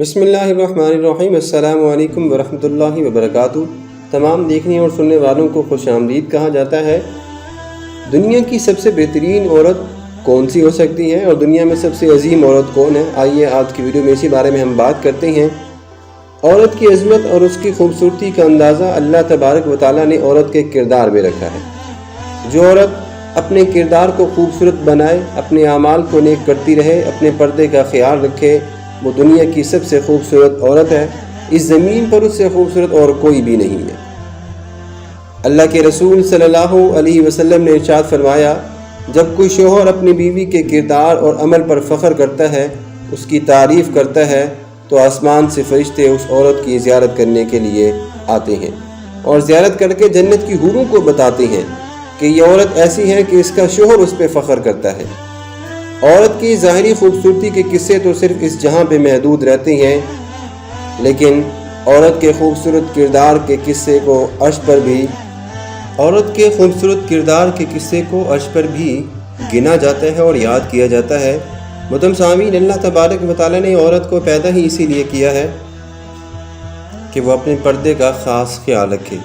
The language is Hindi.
बसमीम वरहमल वबरक तमाम देखने और सुनने वालों को खुश आमदीद कहा जाता है, दुनिया की सबसे बेहतरीन औरत कौन सी हो सकती है और दुनिया में सबसे अजीम औरत कौन है? आइए आज की वीडियो में इसी बारे में हम बात करते हैं। औरत की अजमत और उसकी खूबसूरती का अंदाज़ा अल्लाह तबारक व ने औरत के किरदार में रखा है। जो औरत अपने किरदार को खूबसूरत बनाए, अपने अमाल को नेक करती रहे, अपने पर्दे का ख्याल रखे वो दुनिया की सबसे खूबसूरत औरत है। इस ज़मीन पर उससे खूबसूरत और कोई भी नहीं है। अल्लाह के रसूल सल्लल्लाहु अलैहि वसल्लम ने इरशाद फरमाया, जब कोई शोहर अपनी बीवी के किरदार और अमल पर फ़ख्र करता है, उसकी तारीफ़ करता है तो आसमान से फरिश्ते उस औरत की ज़्यारत करने के लिए आते हैं और ज़्यारत करके जन्नत की हूरों को बताते हैं कि यह औरत ऐसी है कि इसका शोहर उस पर फ़ख्र करता है। औरत की ज़ाहरी खूबसूरती के किस्से तो सिर्फ़ इस जहाँ पे महदूद रहते हैं, लेकिन औरत के खूबसूरत किरदार के किस्से को अर्श पर भी, औरत के खूबसूरत किरदार के किस्से को अर्श पर भी गिना जाता है और याद किया जाता है। मुतम सामीन अल्लाह तबारक वाली ने औरत को पैदा ही इसीलिए किया है कि वह अपने पर्दे का ख़ास ख्याल रखे।